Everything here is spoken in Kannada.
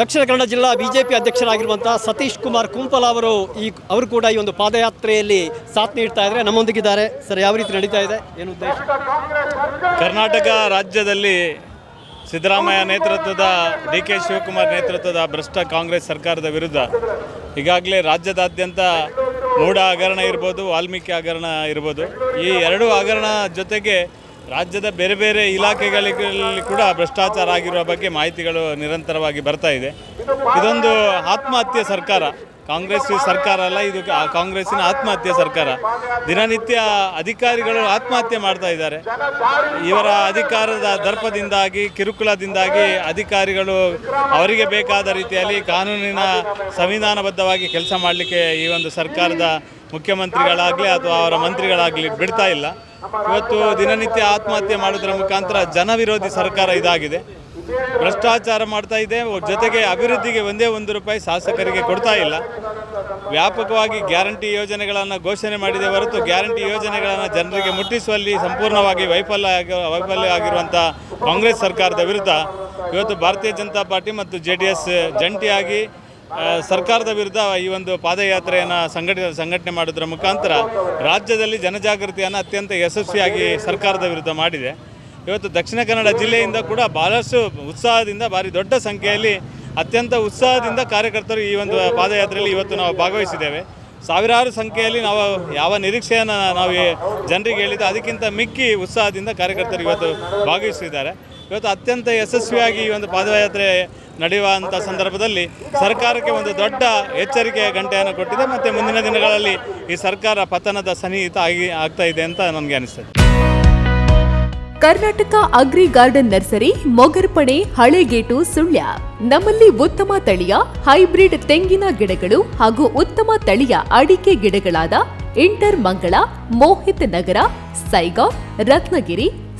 ದಕ್ಷಿಣ ಕನ್ನಡ ಜಿಲ್ಲಾ ಬಿಜೆಪಿ ಅಧ್ಯಕ್ಷರಾಗಿರುವಂತಹ ಸತೀಶ್ ಕುಮಾರ್ ಕುಂಪಲ ಅವರು ಈ, ಅವರು ಕೂಡ ಈ ಒಂದು ಪಾದಯಾತ್ರೆಯಲ್ಲಿ ಸಾಥ್ ನೀಡ್ತಾ ಇದ್ದಾರೆ ನಮ್ಮೊಂದಿಗಿದ್ದಾರೆ. ಸರ್, ಯಾವ ರೀತಿ ನಡೀತಾ ಇದೆ? ಏನು ಉದ್ದೇಶ? ಕರ್ನಾಟಕ ರಾಜ್ಯದಲ್ಲಿ ಸಿದ್ದರಾಮಯ್ಯ ನೇತೃತ್ವದ ಡಿ ಕೆ ಶಿವಕುಮಾರ್ ನೇತೃತ್ವದ ಭ್ರಷ್ಟ ಕಾಂಗ್ರೆಸ್ ಸರ್ಕಾರದ ವಿರುದ್ಧ ಈಗಾಗಲೇ ರಾಜ್ಯದಾದ್ಯಂತ ಮೂಢ ಹಗರಣ ಇರ್ಬೋದು, ವಾಲ್ಮೀಕಿ ಹಗರಣ ಇರ್ಬೋದು. ಈ ಎರಡು ಹಗರಣ ಜೊತೆಗೆ ರಾಜ್ಯದ ಬೇರೆ ಬೇರೆ ಇಲಾಖೆಗಳಲ್ಲಿ ಕೂಡ ಭ್ರಷ್ಟಾಚಾರ ಆಗಿರುವ ಬಗ್ಗೆ ಮಾಹಿತಿಗಳು ನಿರಂತರವಾಗಿ ಬರ್ತಾ ಇದೆ. ಇದೊಂದು ಆತ್ಮಹತ್ಯೆ ಸರ್ಕಾರ. ಕಾಂಗ್ರೆಸ್ ಸರ್ಕಾರ ಅಲ್ಲ, ಇದು ಕಾಂಗ್ರೆಸ್ಸಿನ ಆತ್ಮಹತ್ಯೆ ಸರ್ಕಾರ. ದಿನನಿತ್ಯ ಅಧಿಕಾರಿಗಳು ಆತ್ಮಹತ್ಯೆ ಮಾಡ್ತಾ ಇದ್ದಾರೆ. ಇವರ ಅಧಿಕಾರದ ದರ್ಪದಿಂದಾಗಿ, ಕಿರುಕುಳದಿಂದಾಗಿ ಅಧಿಕಾರಿಗಳು ಅವರಿಗೆ ಬೇಕಾದ ರೀತಿಯಲ್ಲಿ ಕಾನೂನಿನ ಸಂವಿಧಾನಬದ್ಧವಾಗಿ ಕೆಲಸ ಮಾಡಲಿಕ್ಕೆ ಈ ಒಂದು ಸರ್ಕಾರದ ಮುಖ್ಯಮಂತ್ರಿಗಳಾಗಲಿ ಅಥವಾ ಅವರ ಮಂತ್ರಿಗಳಾಗಲಿ ಬಿಡ್ತಾ ಇಲ್ಲ. ಇವತ್ತು ದಿನನಿತ್ಯ ಆತ್ಮಹತ್ಯೆ ಮಾಡೋದ್ರ ಮುಖಾಂತರ ಜನವಿರೋಧಿ ಸರ್ಕಾರ ಇದಾಗಿದೆ. ಭ್ರಷ್ಟಾಚಾರ ಮಾಡ್ತಾ ಇದೆ. ಜೊತೆಗೆ ಅಭಿವೃದ್ಧಿಗೆ ಒಂದೇ ಒಂದು ರೂಪಾಯಿ ಶಾಸಕರಿಗೆ ಕೊಡ್ತಾ ಇಲ್ಲ. ವ್ಯಾಪಕವಾಗಿ ಗ್ಯಾರಂಟಿ ಯೋಜನೆಗಳನ್ನು ಘೋಷಣೆ ಮಾಡಿದೆ ಹೊರತು ಗ್ಯಾರಂಟಿ ಯೋಜನೆಗಳನ್ನು ಜನರಿಗೆ ಮುಟ್ಟಿಸುವಲ್ಲಿ ಸಂಪೂರ್ಣವಾಗಿ ವೈಫಲ್ಯ ಆಗಿ, ವೈಫಲ್ಯ ಆಗಿರುವಂಥ ಕಾಂಗ್ರೆಸ್ ಸರ್ಕಾರದ ವಿರುದ್ಧ ಇವತ್ತು ಭಾರತೀಯ ಜನತಾ ಪಾರ್ಟಿ ಮತ್ತು ಜೆ ಜಂಟಿಯಾಗಿ ಸರ್ಕಾರದ ವಿರುದ್ಧ ಈ ಒಂದು ಪಾದಯಾತ್ರೆಯನ್ನು ಸಂಘಟ ಸಂಘಟನೆ ಮಾಡೋದ್ರ ಮುಖಾಂತರ ರಾಜ್ಯದಲ್ಲಿ ಜನಜಾಗೃತಿಯನ್ನು ಅತ್ಯಂತ ಯಶಸ್ವಿಯಾಗಿ ಸರ್ಕಾರದ ವಿರುದ್ಧ ಮಾಡಿದೆ. ಇವತ್ತು ದಕ್ಷಿಣ ಕನ್ನಡ ಜಿಲ್ಲೆಯಿಂದ ಕೂಡ ಭಾಳಷ್ಟು ಉತ್ಸಾಹದಿಂದ, ಭಾರಿ ದೊಡ್ಡ ಸಂಖ್ಯೆಯಲ್ಲಿ ಅತ್ಯಂತ ಉತ್ಸಾಹದಿಂದ ಕಾರ್ಯಕರ್ತರು ಈ ಒಂದು ಪಾದಯಾತ್ರೆಯಲ್ಲಿ ಇವತ್ತು ನಾವು ಭಾಗವಹಿಸಿದ್ದೇವೆ. ಸಾವಿರಾರು ಸಂಖ್ಯೆಯಲ್ಲಿ ನಾವು ಯಾವ ನಿರೀಕ್ಷೆಯನ್ನು ನಾವು ಜನರಿಗೆ ಹೇಳಿದ್ದು ಅದಕ್ಕಿಂತ ಮಿಕ್ಕಿ ಉತ್ಸಾಹದಿಂದ ಕಾರ್ಯಕರ್ತರು ಇವತ್ತು ಭಾಗವಹಿಸಿದ್ದಾರೆ. ಇವತ್ತು ಅತ್ಯಂತ ಯಶಸ್ವಿಯಾಗಿ ಈ ಒಂದು ಪಾದಯಾತ್ರೆ ನಡೆಯುವಂಥ ಸಂದರ್ಭದಲ್ಲಿ ಸರ್ಕಾರಕ್ಕೆ ಒಂದು ದೊಡ್ಡ ಎಚ್ಚರಿಕೆಯ ಗಂಟೆಯನ್ನು ಕೊಟ್ಟಿದೆ. ಮತ್ತು ಮುಂದಿನ ದಿನಗಳಲ್ಲಿ ಈ ಸರ್ಕಾರ ಪತನದ ಸನ್ನಿಹಿತ ಆಗಿ ಆಗ್ತಾ ಇದೆ ಅಂತ ನನಗೆ ಅನಿಸ್ತದೆ. Karnataka agri garden nursery Mogarpane Halegate, Sullia. ನಮ್ಮಲ್ಲಿ ಉತ್ತಮ ತಳಿಯ, ಹೈಬ್ರಿಡ್ ತೆಂಗಿನ ಗಿಡಗಳು ಹಾಗೂ ಉತ್ತಮ ತಳಿಯ ಅಡಿಕೆ ಗಿಡಗಳಾದ ಇಂಟರ್ ಮಂಗಳ, ಮೋಹಿತ್ ನಗರ ಸೈಗಾವ್ ರತ್ನಗಿರಿ